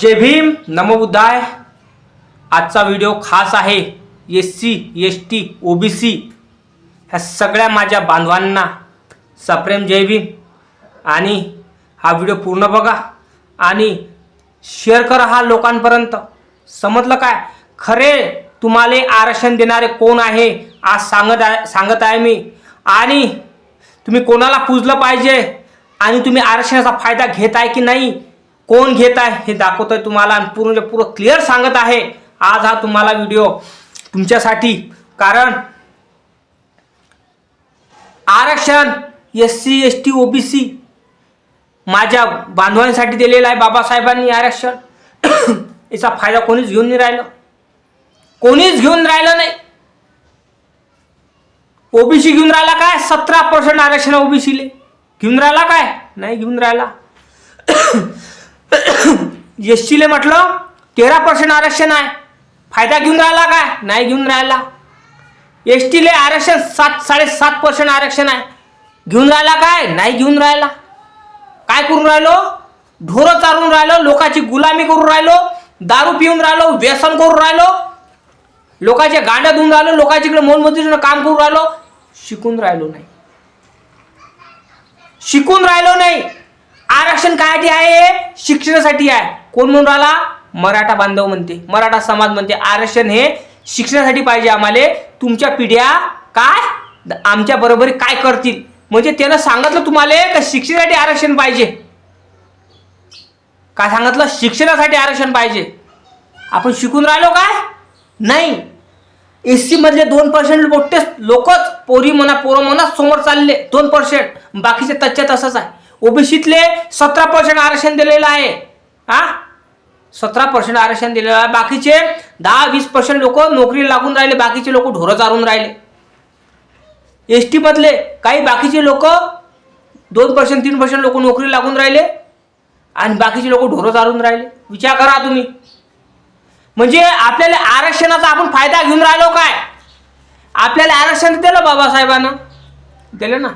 जय भीम नमोबुद्धाय आजचा व्हिडिओ खास आहे S C S T O B C ह्या सगळ्या माझ्या बांधवांना. सप्रेम जय भीम. आणि हा व्हिडिओ पूर्ण बघा आणि शेअर करा हा लोकांपर्यंत. समजलं काय? खरे तुम्हाला आरक्षण देणारे कोण आहे आज सांगत आहे सांगत आहे मी. आणि तुम्ही कोणाला पूजलं पाहिजे? आणि तुम्ही आरक्षणाचा फायदा घेत आहे की नाही? कोण घेत आहे हे दाखवतोय तुम्हाला आणि पूर्ण म्हणजे पूर्ण क्लिअर सांगत आहे. आज हा तुम्हाला व्हिडिओ तुमच्यासाठी. कारण आरक्षण S C S T OBC माझ्या बांधवांसाठी दिलेलं आहे बाबासाहेबांनी आरक्षण. याचा फायदा कोणीच घेऊन नाही राहिलं. कोणीच घेऊन राहिलं नाही. ओबीसी घेऊन राहिला काय? सतरा पर्सेंट आरक्षण ओबीसीले घेऊन राहिला काय? नाही घेऊन राहिला. एस सीले म्हटलं तेरा पर्सेंट आरक्षण आहे. फायदा घेऊन राहिला काय? नाही घेऊन राहिला. एस टीले आरक्षण सात साडेसात पर्सेंट आरक्षण आहे. घेऊन राहिला काय? नाही घेऊन राहिला. काय करून राहिलो? ढोरं चारून राहिलो लोकांची गुलामी करून राहिलो दारू पिऊन राहिलो व्यसन करून राहिलो लोकांचे गांड्या धुवून राहिलो लोकांच्या इकडे मोलमजुरीनं काम करून राहिलो शिकून राहिलो नाही. शिकून राहिलो नाही. आरक्षण कायसाठी आहे? शिक्षणासाठी आहे. कोण म्हणून राहिला? मराठा बांधव म्हणते. मराठा समाज म्हणते. आरक्षण हे शिक्षणासाठी पाहिजे आम्हाला. तुमच्या पिढ्या काय? आमच्या बरोबर काय करतील? म्हणजे त्यानं सांगितलं तुम्हाला का शिक्षणासाठी आरक्षण पाहिजे? काय सांगितलं? शिक्षणासाठी आरक्षण पाहिजे. आपण शिकून राहिलो काय? नाही. एस सी मधले दोन पर्सेंट मोठेच लोकच पोरी म्हणा पोरं म्हणा समोर चालले दोन पर्सेंट बाकीचे तच्च्या तसंच आहे. ओबीसीतले सतरा पर्सेंट आरक्षण दिलेलं आहे. हा सतरा पर्सेंट आरक्षण दिलेलं आहे. बाकीचे दहा वीस पर्सेंट लोक नोकरी लागून राहिले बाकीचे लोक ढोरं चारून राहिले. एस टीमधले काही बाकीचे लोक दोन पर्सेंट तीन पर्सेंट लोक नोकरी लागून राहिले आणि बाकीचे लोक ढोरं चालून राहिले. विचार करा तुम्ही. म्हणजे आपल्याला आरक्षणाचा आपण फायदा घेऊन राहिलो काय? आपल्याला आरक्षण दिलं बाबासाहेबांना? दिलं ना?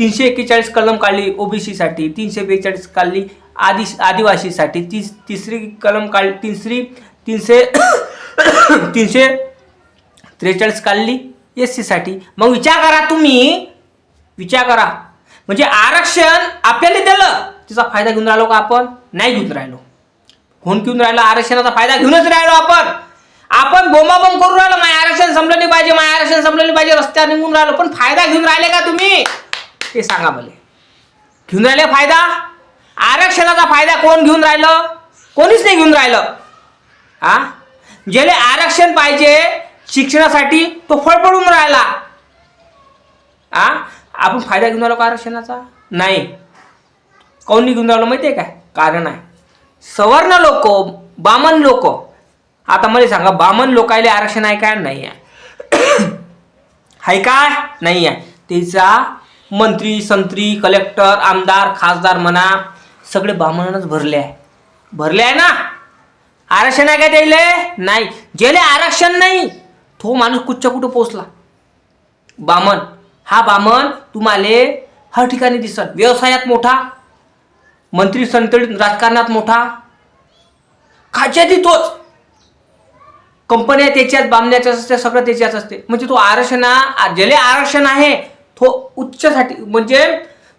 तीनशे एक्केचाळीस कलम काढली ओबीसीसाठी तीनशे बेचाळीस काढली आदि आदिवासीसाठी तीस तिसरी कलम काढली तिसरी तीनशे तीनशे त्रेचाळीस काढली एस सीसाठी. मग विचार करा तुम्ही विचार करा. म्हणजे आरक्षण आपल्याला दिलं तिचा फायदा घेऊन राहिलो का आपण? नाही घेऊन राहिलो. कोण घेऊन राहिलो? आरक्षणाचा फायदा घेऊनच राहिलो आपण. आपण बोमाबोम करून राहिलो माय आरक्षण संपलं नाही पाहिजे माय आरक्षण संपलं नाही पाहिजे रस्त्यावर निघून राहिलो पण फायदा घेऊन राहिले का तुम्ही? ते सांगा मला. घेऊन राहिले फायदा? आरक्षणाचा फायदा कोण घेऊन राहिलं? कोणीच नाही घेऊन राहिलं. हा? ज्याला आरक्षण पाहिजे शिक्षणासाठी तो फळफळून राहिला. आ आपण फायदा घेऊन राहिलो का आरक्षणाचा? नाही. कोणी घेऊन राहिलो माहिती आहे काय? कारण आहे. सवर्ण लोक बामन लोक. आता मला सांगा बामन लोकायले आरक्षण आहे काय नाही आहे. आहे काय नाही आहे. त्याचा मंत्री संत्री कलेक्टर आमदार खासदार म्हणा सगळे बामणानच भरले आहे. भरले आहे ना? आरक्षण आहे काय त्याले? नाही. ज्याले आरक्षण नाही तो माणूस कुठच्या कुठं पोचला? बामण. हा बामण तुम्हाला हर ठिकाणी दिसत व्यवसायात मोठा मंत्री संतळीत राजकारणात मोठा. खाच्यात तोच. कंपन्या त्याच्यात बांधण्याच्या असते सगळं त्याच्याच असते. म्हणजे तो आरक्षण ज्याला आरक्षण आहे तो उच्चसाठी म्हणजे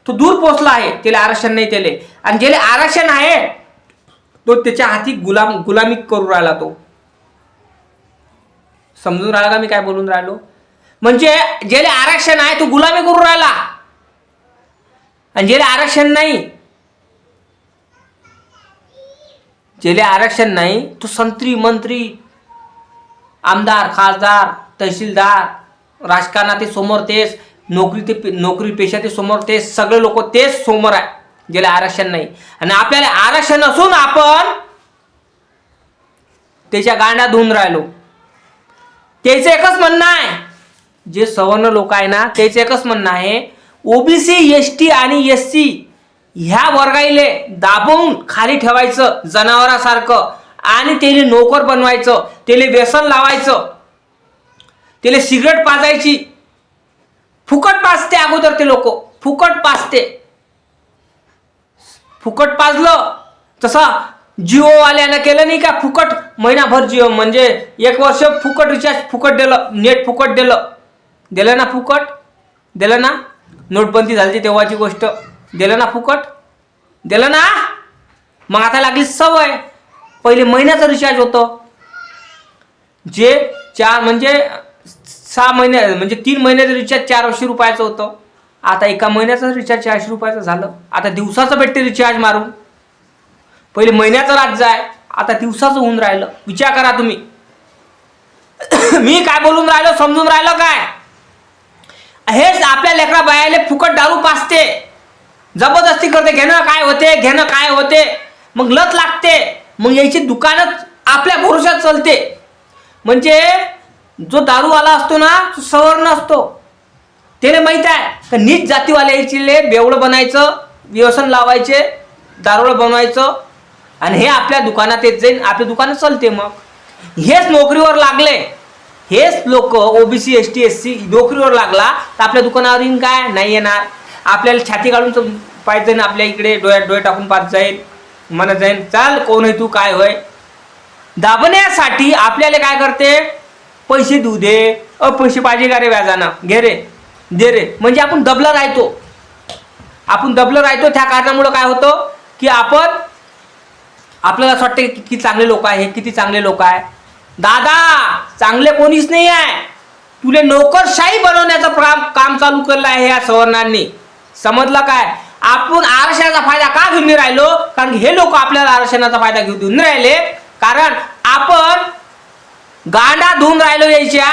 तो दूर पोहोचला आहे त्याला आरक्षण नाही त्याले. आणि ज्याला आरक्षण आहे तो त्याच्या हाती गुलाम गुलामी करून राहिला तो. समजून राहिला का मी काय बोलून राहिलो? म्हणजे ज्याला आरक्षण आहे तो गुलामी करून राहिला. आणि ज्याला आरक्षण नाही ज्याला आरक्षण नाही तो संत्री मंत्री आमदार खासदार तहसीलदार राजकारणातील समोर तेच नोकरी ते नोकरी पेशा ते समोर ते सगळे लोक तेच समोर आहे ज्याला आरक्षण नाही. आणि आपल्याला आरक्षण असून आपण त्याच्या गांड्या धुवून राहिलो. त्याचं एकच म्हणणं आहे जे सवर्ण लोक आहे ना त्याचं एकच म्हणणं आहे ओबीसी एस टी आणि एस सी ह्या वर्गाईले दाबवून खाली ठेवायचं जनावरासारखं आणि त्याला नोकर बनवायचं त्याला व्यसन लावायचं त्याला सिगरेट पाजायची फुकट पाजते अगोदर ते लोक. फुकट पाजते. फुकट पाजलं तसं जिओवाल्यानं केलं नाही का फुकट? महिनाभर जिओ म्हणजे एक वर्ष फुकट रिचार्ज फुकट दिलं नेट फुकट दिलं. दिलं ना फुकट? दिलं ना? नोटबंदी झाली तेव्हाची गोष्ट. दिलं ना फुकट? दिलं ना? मग आता लागली सवय. पहिले महिन्याचं रिचार्ज होतं. जे चार म्हणजे सहा महिने म्हणजे तीन महिन्याचं रिचार्ज चारशे रुपयाचं होतं. आता एका महिन्याचं रिचार्ज चारशे रुपयाचं झालं. आता दिवसाचं भेटते रिचार्ज मारून. पहिले महिन्याचं राज्य आहे आता दिवसाचं होऊन राहिलं. विचार करा तुम्ही. मी काय बोलून राहिलो समजून राहिलो काय? हेच आपल्या लेकरा बायाले फुकट दारू पाचते जबरदस्ती करते घेणं काय होते घेणं काय होते. मग लत लागते. मग याची दुकानच आपल्या भरोशात चलते. म्हणजे जो दारूवाला असतो ना तो सवर्ण असतो. त्याने माहीत आहे का नीच जातीवाल्या बेवळं बनायचं व्यसन लावायचे दारोळं बनवायचं आणि हे आपल्या दुकानात येत जाईल आपल्या दुकानात चालते मग. हेच नोकरीवर लागले. हेच लोक OBC S T S C नोकरीवर लागला तर आपल्या दुकानावर येईन काय? नाही येणार. आपल्याला छाती काढून पाहिजे ना आपल्या इकडे डोळ्यात डोळे टाकून पाहत जाईल म्हणत जाईल चाल कोण आहे तू? काय होय? दाबण्यासाठी आपल्याला काय करते? पैसे देऊ दे. अ पैसे पाहिजे का रे व्याजानं? घे रे. दे रे. म्हणजे आपण दबलं राहतो. आपण दबलं राहतो. त्या कारणामुळं काय होतं की आपण आपल्याला असं वाटतं की किती चांगले लोक आहे किती चांगले लोक आहे. दादा चांगले कोणीच नाही आहे. तुले नोकरशाही बनवण्याचं काम काम चालू केलं आहे या सवर्णांनी. समजलं काय? आपण आरक्षणाचा फायदा का घेऊन राहिलो? कारण हे लोक आपल्याला आरक्षणाचा फायदा घेऊन राहिले. कारण आपण गांडा धुवून राहिलो यायच्या.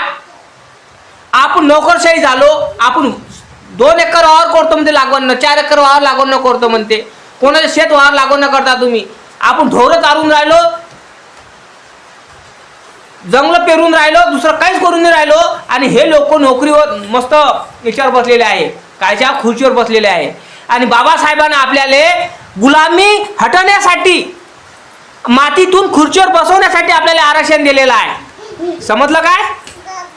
आपण नोकरशाही झालो आपण दोन एकर वावर करतो म्हणते लागवण चार एकर वावर लागवण न करतो म्हणते. कोणाचे शेत वावर लागवण न करता तुम्ही. आपण ढोरं चालून राहिलो जंगलं पेरून राहिलो दुसरं काहीच करून नाही राहिलो. आणि हे लोक नोकरीवर मस्त याच्यावर बसलेले आहे. कायच्या खुर्चीवर बसलेले आहे. आणि बाबासाहेबांना आपल्याला गुलामी हटवण्यासाठी मातीतून खुर्चीवर बसवण्यासाठी आपल्याला आरक्षण दिलेलं आहे. समजलं काय?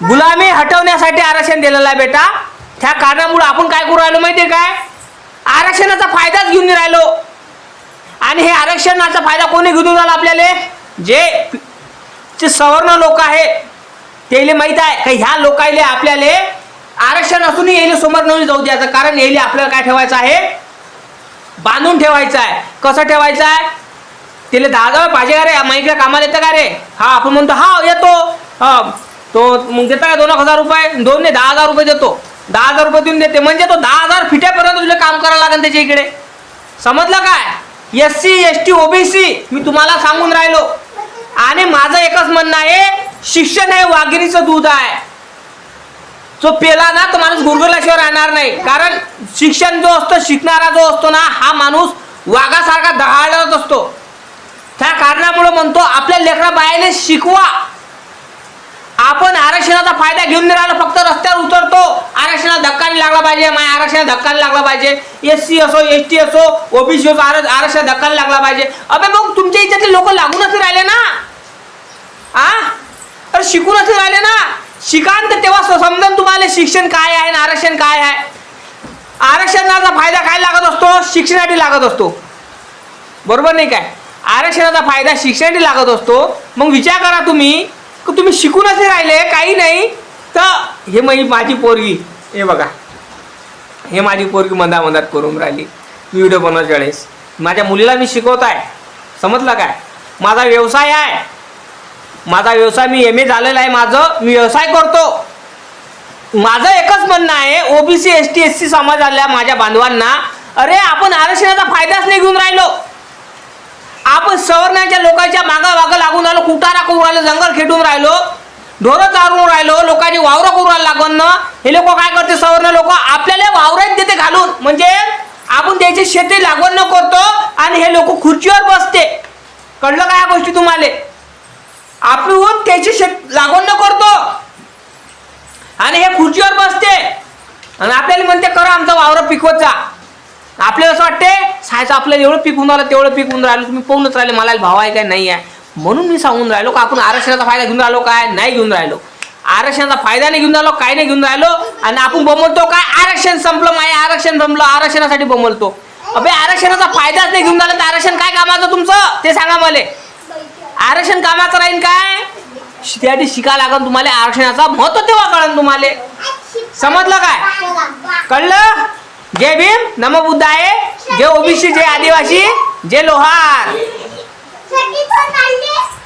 गुलामी हटवण्यासाठी आरक्षण दिलेलं आहे बेटा. त्या कारणामुळे आपण काय करू राहिलो माहितीये काय? आरक्षणाचा फायदाच घेऊन राहिलो. आणि हे आरक्षणाचा फायदा कोणी घेऊन राहिला आपल्याला? जे जे सवर्ण लोक आहे त्याला माहीत आहे का ह्या लोकायले आपल्याला आरक्षण असूनही येईल समोर नवीन जाऊ द्यायचं. कारण येईल आपल्याला काय ठेवायचं आहे? बांधून ठेवायचं आहे. कसं ठेवायचं आहे? त्याला दहा हजार पाहिजे का रे? माईकला कामाला येतं का रे? हा आपण म्हणतो हा येतो. हा तो मग देता का दोन एक हजार रुपये? दोन ने दहा हजार रुपये देतो. दहा हजार रुपये देऊन देते. म्हणजे तो दहा हजार फिट्यापर्यंत तुला काम करायला लागेल त्याच्या इकडे. समजलं काय? S C S T OBC मी तुम्हाला सांगून राहिलो. आणि माझं एकच म्हणणं आहे शिक्षण हे वाघिणीचं दूध आहे. जो पेला ना तो माणूस गुरगुरल्याशिवाय राहणार नाही. कारण शिक्षण जो असतो शिकणारा जो असतो ना हा माणूस वाघासारखा दहाळत असतो. त्या कारणामुळे म्हणतो आपल्या लेकरा बायाने शिकवा. आपण आरक्षणाचा फायदा घेऊन नाही फक्त रस्त्यावर उतरतो. आरक्षणाला धक्का नाही लागला पाहिजे माझ्या आरक्षणाला धक्का नाही लागला पाहिजे. एस सी असो एस टी असो ओबीसी असो आर आरक्षण धक्का नाही लागला पाहिजे. अबे मग तुमच्या इथे लोक लागूनच राहिले ना? आ? अरे शिकूनच राहिले ना? शिकान तर तेव्हा स- तुम्हाला शिक्षण काय आहे आणि आरक्षण काय आहे. आरक्षणाचा फायदा काय लागत असतो? शिक्षणासाठी लागत असतो. बरोबर नाही काय? आरक्षणाचा फायदा शिक्षणासाठी लागत असतो. मग विचार करा तुम्ही की तुम्ही शिकून असे राहिले काही नाही. तर हे माझी माझी पोरगी हे बघा. हे माझी पोरगी मंदा मंदात करून राहिली. मी व्हिडिओ बनवायच्या वेळेस. माझ्या मुलीला मी शिकवत आहे समजलं काय? माझा व्यवसाय आहे. माझा व्यवसाय मी एम ए झालेला आहे माझं. मी व्यवसाय करतो. माझं एकच म्हणणं आहे OBC S T S C समाजातल्या माझ्या बांधवांना अरे आपण आरक्षणाचा फायदाच नाही घेऊन राहिलो. आपण सवर्णांच्या लोकांच्या मागा मागं लागून राहिलो कुटारा करून राहिलो जंगल खेटून राहिलो ढोरं चारून राहिलो लोकांची वावरं करून राहिलं लागून ना हे लोक काय करते सवर्ण लोक आपल्याला वावरात देते घालून. म्हणजे आपण त्याची शेती लागवड न करतो आणि हे लोक खुर्चीवर बसते. कळलं काय गोष्टी तुम्हाला? आपण त्याची शेत लागवड न करतो. आणि हे खुर्चीवर बसते. आणि आपल्याला म्हणते करा आमचा वावर पिकवत जा. आपल्याला असं वाटते सायचं आपल्याला एवढं पिकून राहिलं तेवढं पिकून राहिलो तुम्ही पोहणच राहिले मला भाव आहे काय नाही आहे. म्हणून मी सांगून राहिलो का आपण आरक्षणाचा फायदा घेऊन राहिलो काय नाही घेऊन राहिलो. आरक्षणाचा फायदा नाही घेऊन राहिलो काय नाही घेऊन राहिलो आणि आपण बमलतो काय आरक्षण संपलं माय आरक्षण संपलं आरक्षणासाठी बमलतो. अबे आरक्षणाचा फायदाच नाही घेऊन राहिला तर आरक्षण काय कामाचं तुमचं? ते सांगा मला. आरक्षण कामाचं राहीन काय? त्यासाठी शिकायला लागन तुम्हाला आरक्षणाचा महत्त्व तेव्हा कळन तुम्हाला. समजलं काय? कळलं? जय भीम नम बुद्धाय. जय ओबीसी जय आदिवासी जय लोहार.